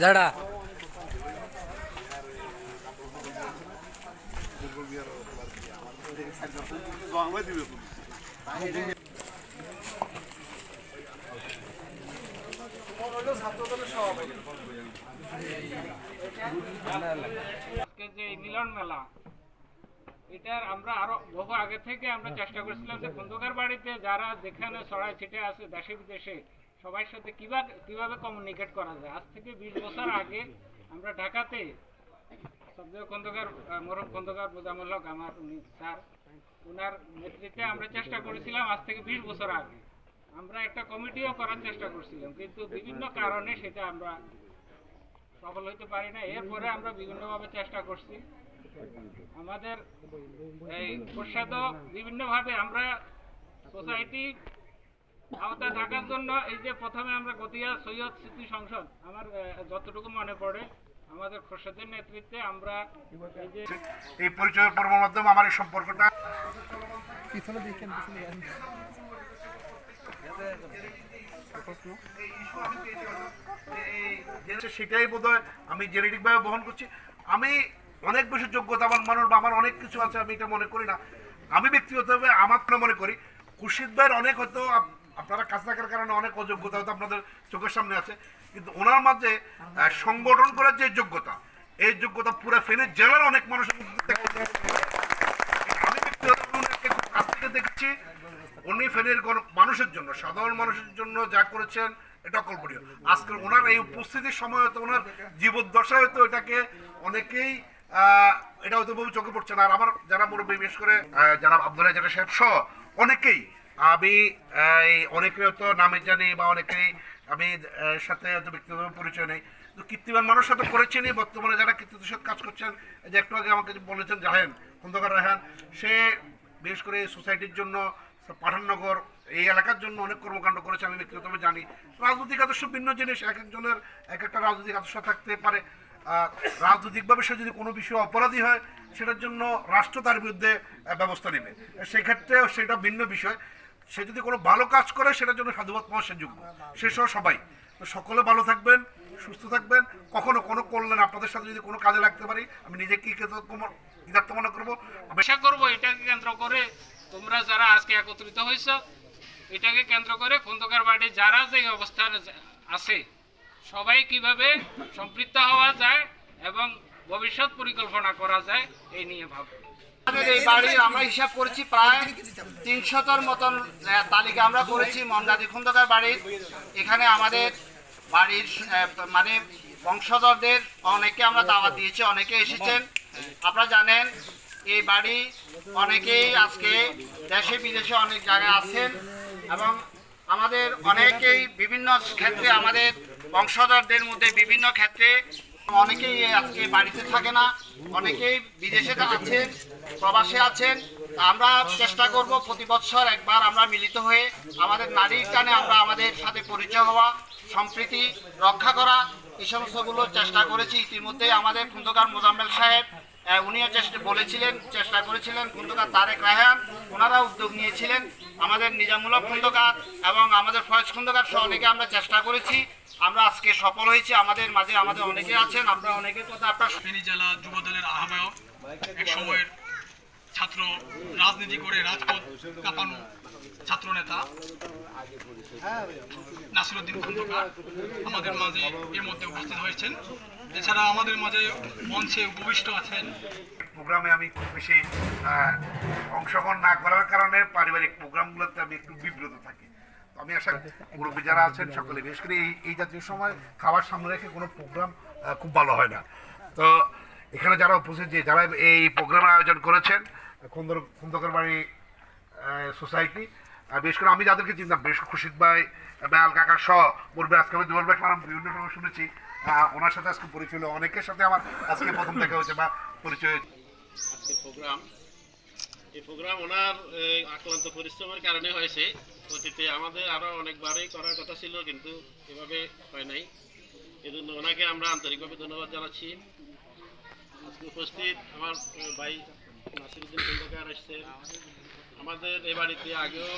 ঝাড়া। আজকে যে এই মিলন মেলা। এটার আমরা আরও বহু আগে থেকে আমরা চেষ্টা করছিলাম যে খন্দকার বাড়িতে যারা যেখানে ছড়াই ছিটে আছে দেশে বিদেশে সবার সাথে কীভাবে কীভাবে কমিউনিকেট করা যায়? আজ থেকে বিশ বছর আগে আমরা ঢাকাতে সবজয় খন্দকার মোরম খন্দকার বোজামুল হক আমার উনি স্যার ওনার নেতৃত্বে আমরা চেষ্টা করেছিলাম আজ থেকে বিশ বছর আগে। আমরা একটা কমিটিও করার চেষ্টা করছিলাম কিন্তু বিভিন্ন কারণে সেটা আমরা সফল হইতে পারি না এরপরে আমরা বিভিন্নভাবে চেষ্টা করছি। আমাদের এই প্রসাদও বিভিন্নভাবে আমরা সোসাইটি আওতায় থাকার জন্য এই যে প্রথমে আমরা গতিয়া সৈয়দ স্মৃতি সংসদ আমার যতটুকু মনে পড়ে আমাদের খোরশেদের নেতৃত্বে আমরা এই যে পরিচয় পর্বের মাধ্যমে আমার এই সম্পর্কটা সেটাই বোধ আমি জেনেটিক ভাবে বহন করছি। আমি অনেক বেশি যোগ্যতাবান মানুষ বা আমার অনেক কিছু আছে, আমি এটা মনে করি না। আমি ব্যক্তিগতভাবে আমার মনে করি, খুরশিদ ভাইয়ের অনেক হয়তো আপ- আপনারা কাছে থাকার কারণে অনেক অযোগ্যতা হয়তো আপনাদের চোখের সামনে আছে। কিন্তু ওনার মাঝে সংগঠন করার যে যোগ্যতা, এই যোগ্যতা পুরো ফেনে জেলার অনেক থেকে। আমি ব্যক্তিগতভাবে দেখেছি উনি ফেনের মানুষের জন্য, সাধারণ মানুষের জন্য যা করেছেন, এটা অকল্পনীয়। আজকে ওনার এই উপস্থিতির সময় হয়তো ওনার জীবদ্দশা হয়তো এটাকে অনেকেই এটা হয়তো বহু চোখে পড়ছে না। আর আমার যারা মুরব্বী, বিশেষ করে যারা আব্দুল্লাহ যারা সাহেব সহ অনেকেই, আমি এই অনেকেই হয়তো নামে জানি বা অনেকেই আমি সাথে হয়তো ব্যক্তিগতভাবে পরিচয় নেই। তো কীর্তিমান মানুষ সাথে করেছেনি বর্তমানে যারা কীর্তিদের সাথে কাজ করছেন যে একটু আগে আমাকে বলেছেন জাহেন, খন্দকার রাহান সে বিশেষ করে সোসাইটির জন্য পাঠাননগর, এই এলাকার জন্য অনেক কর্মকাণ্ড করেছে আমি ব্যক্তিগতভাবে জানি। রাজনৈতিক আদর্শ ভিন্ন জিনিস, এক একজনের এক একটা রাজনৈতিক আদর্শ থাকতে পারে। রাজনৈতিকভাবে সে যদি কোনো বিষয়ে অপরাধী হয়, সেটার জন্য রাষ্ট্র তার বিরুদ্ধে ব্যবস্থা নেবে। সেক্ষেত্রে সেটা ভিন্ন বিষয়। সে যদি কোনো ভালো কাজ করে, সেটার জন্য সাধুবাদ পাওয়া সে যোগ্য। সে সহ সবাই। তো সকলে ভালো থাকবেন। সুস্থ থাকবেন। কখনো কোনো কল্যাণ আপনাদের সাথে যদি কোনো কাজে লাগতে পারি, আমি নিজেকে কৃতার্থ মনে করব? আশা করব এটাকে কেন্দ্র করে তোমরা যারা আজকে একত্রিত হয়েছ, এটাকে কেন্দ্র করে খন্দকার বাড়ি যারা যে অবস্থান আছে সবাই কীভাবে সম্পৃক্ত হওয়া যায় এবং ভবিষ্যৎ পরিকল্পনা করা যায়, এই নিয়ে ভাববো এই আমরা হিসাব করেছি প্রায় তিনশতর মতন তালিকা আমরা করেছি মন্দাদি খন্দকার বাড়ির। এখানে আমাদের বাড়ির মানে বংশধরদের অনেকে আমরা দাওয়াত দিয়েছি, অনেকে এসেছেন। আপনারা জানেন, এই বাড়ি অনেকেই আজকে দেশে, বিদেশে অনেক জায়গায় আছেন এবং আমাদের অনেকেই বিভিন্ন ক্ষেত্রে, আমাদের বংশধরদের মধ্যে বিভিন্ন ক্ষেত্রে অনেকেই আজকে বাড়িতে থাকে না, অনেকেই বিদেশে আছেন, প্রবাসে আছেন। আমরা চেষ্টা করব প্রতি বছর একবার আমরা মিলিত হয়ে আমাদের নারীর টানে আমরা আমাদের সাথে পরিচয় হওয়া সম্প্রীতি রক্ষা করা, এই সমস্তগুলো চেষ্টা করেছি। ইতিমধ্যে আমাদের খন্দকার মোজাম্মেল সাহেব উনিও চেষ্টা বলেছিলেন, চেষ্টা করেছিলেন খন্দকার তারেক রায়হান ওনারা উদ্যোগ নিয়েছিলেন। আমাদের নিজামুল্লাহ খন্দকার এবং আমাদের ফয়েজ খন্দকার সহ অনেকে আমরা চেষ্টা করেছি। আমরা আজকে সফল হয়েছি। আমাদের মাঝে আমাদের অনেকে আছেন আমরা অনেকের কথা আপনার ফেনী জেলা যুব দলের আহ্বায়ক, এক সময়ের ছাত্র, রাজনীতি করে রাজপথ কাঁপানো ছাত্র নেতা নাসিরুদ্দিন খন্দকার আমাদের মাঝে এর মধ্যে উপস্থিত হয়েছেন। এছাড়া আমাদের মাঝে মঞ্চে উপবিষ্ট আছেন। প্রোগ্রামে আমি খুব বেশি অংশগ্রহণ না করার কারণে পারিবারিক প্রোগ্রামগুলোতে আমি একটু বিব্রত থাকি। আমি আশা মুরব্বী যারা আছেন সকলে, বিশেষ করে এই এই জাতীয় সময় খাবার সামনে রেখে কোনো প্রোগ্রাম খুব ভালো হয় না। তো এখানে যারা উপস্থিত যে, যারা এই প্রোগ্রামের আয়োজন করেছেন, খন্দর খন্দকার বাড়ি সোসাইটি বিশেষ করে আমি যাদেরকে চিনতাম বেশ খুশিদ ভাই, বেয়াল কাকা সহ মুরব্বী আজকে আমি দুর্বল ভাই বিভিন্ন সময় শুনেছি। ওনার সাথে আজকে পরিচয় হলো, অনেকের সাথে আমার আজকে প্রথম দেখা হয়েছে বা পরিচয়। আজকে প্রোগ্রাম, এই প্রোগ্রাম ওনার আক্রান্ত পরিশ্রমের কারণে হয়েছে। অতীতে আমাদের আরও অনেকবারই করার কথা ছিল, কিন্তু এভাবে হয় নাই। এজন্য ওনাকে আমরা আন্তরিকভাবে ধন্যবাদ জানাচ্ছি। আজকে উপস্থিত আমার ভাই নাসিরুদ্দিন খন্দকার আসছেন আমাদের এ বাড়িতে আগেও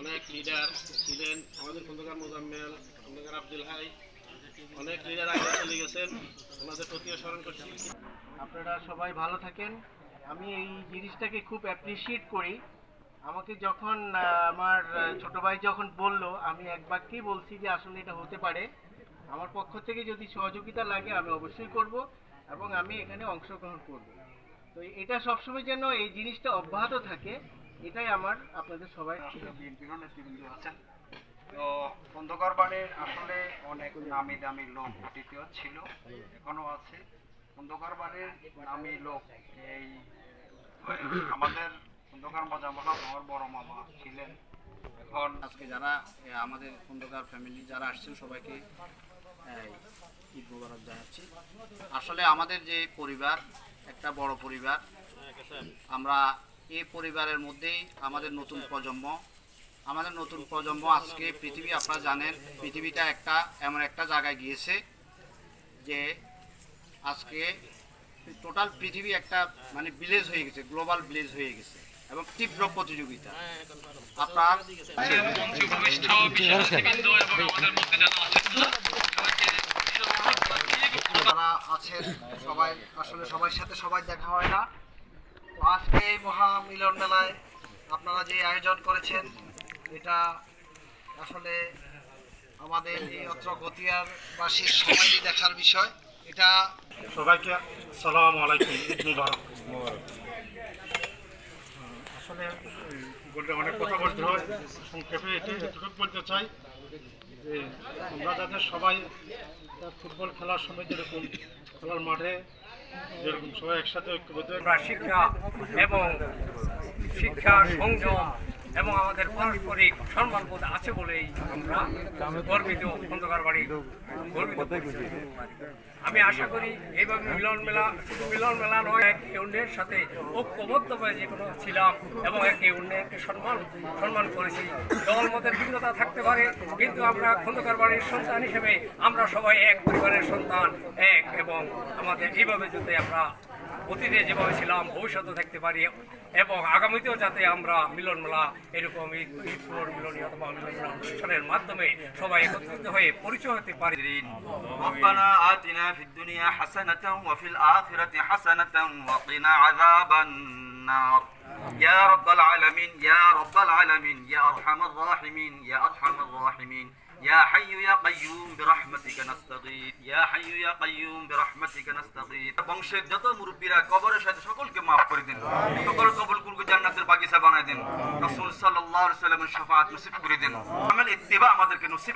অনেক লিডার ছিলেন। আমাদের খন্দকার মোজাম্মেল, খন্দকার আব্দুল হাই, অনেক লিডার আগে চলে গেছেন। ওনাদের প্রতিও স্মরণ করছি। আপনারা সবাই ভালো থাকেন। আমি এই জিনিসটাকে খুব অ্যাপ্রিসিয়েট করি। আমাকে যখন আমার ছোট ভাই যখন বলল, আমি এক বাক্যেই বলছি যে আসলে এটা হতে পারে। আমার পক্ষ থেকে যদি সহযোগিতা লাগে, আমি অবশ্যই করব এবং আমি এখানে অংশগ্রহণ করব। তো এটা সবসময় যেন এই জিনিসটা অব্যাহত থাকে। এটাই আমার, আপনাদের সবাই তো খন্দকার বাড়ির আসলে অনেক নামি দামি লোক অতীতেও ছিল, এখনও আছে। খন্দকার বাড়ির নামি লোক এই, আমাদের খন্দকার মজা মামা আমার বড় মামা ছিলেন। এখন আজকে যারা আমাদের খন্দকার ফ্যামিলি যারা আসছেন, সবাইকে ঈদ মোবারক জানাচ্ছি। আসলে আমাদের যে পরিবার, একটা বড় পরিবার, আমরা এই পরিবারের মধ্যেই আমাদের নতুন প্রজন্ম, আমাদের নতুন প্রজন্ম আজকে পৃথিবী, আপনারা জানেন, পৃথিবীটা একটা, এমন একটা জায়গায় গিয়েছে যে আজকে টোটাল পৃথিবী একটা মানে ভিলেজ হয়ে গেছে গ্লোবাল ভিলেজ হয়ে গেছে এবং তীব্র প্রতিযোগিতা। আপনার যারা আছেন, সবাই আসলে সবার সাথে সবাই দেখা হয় না। আজকে এই মহা মিলন মেলায় আপনারা যে আয়োজন করেছেন, এটা আসলে আমাদের এই অত্র গতিয়ার বাসীর সবাই দেখার বিষয়। এটা সবাইকে সালাম আলাইকুম আসলে বলতে অনেক কথা বলতে হয়, সংক্ষেপে এটি এতটুকু বলতে চাই। যে আমরা যাতে সবাই ফুটবল খেলার সময় যেরকম খেলার মাঠে, যেরকম সবাই একসাথে ঐক্যবদ্ধ শিক্ষা এবং শিক্ষা সংযম এবং আমাদের পারস্পরিক সম্মানবোধ আছে বলেই আমরা গর্বিত খন্দকার বাড়ি গর্বিত আমি আশা করি এইভাবে মিলন মেলা, শুধু মিলন মেলা নয় একে অন্যের সাথে ঐক্যবদ্ধভাবে যে কোনো ছিলাম এবং একে অন্যকে সম্মান সম্মান করেছি। দল মতের ভিন্নতা থাকতে পারে, কিন্তু আমরা খন্দকার বাড়ির সন্তান হিসেবে আমরা সবাই এক পরিবারের সন্তান, এক এবং আমাদের এইভাবে যদি আমরা অতীতে যেভাবে ছিলাম ভবিষ্যতে থাকতে পারি এবং আগামীতেও যাতে আমরা মিলন মেলা এরকম ঈদ ঈদ পুনর্মিলনী অথবা মিলন মেলা অনুষ্ঠানের মাধ্যমে সবাই একত্রিত হয়ে পরিচয় হতে পারি ربنا آتنا في الدنيا حسنة وفي الآخرة حسنة وقنا عذاب النار يا رب العالمين يا رب العالمين يا أرحم الراحمين يا أرحم الراحمين يا حي يا قيوم برحمتك نستغيث يا حي يا قيوم برحمتك نستغيث বংশের যত মুরব্বীরা কবরের সাথে সকলকে মাফ করে দিন সকল কবুল কুলকে জান্নাতের বাগিচা বানায় দিন রাসূল সাল্লাল্লাহু আলাইহি ওয়াসাল্লামের শাফাআত নসিব করে দিন আমল ইত্তিবা আমাদেরকে নসিব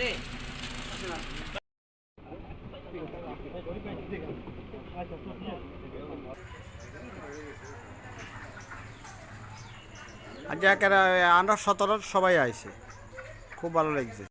করে আজ একেবারে আমরা সতেরোর সবাই আইছে। খুব ভালো লাগছে।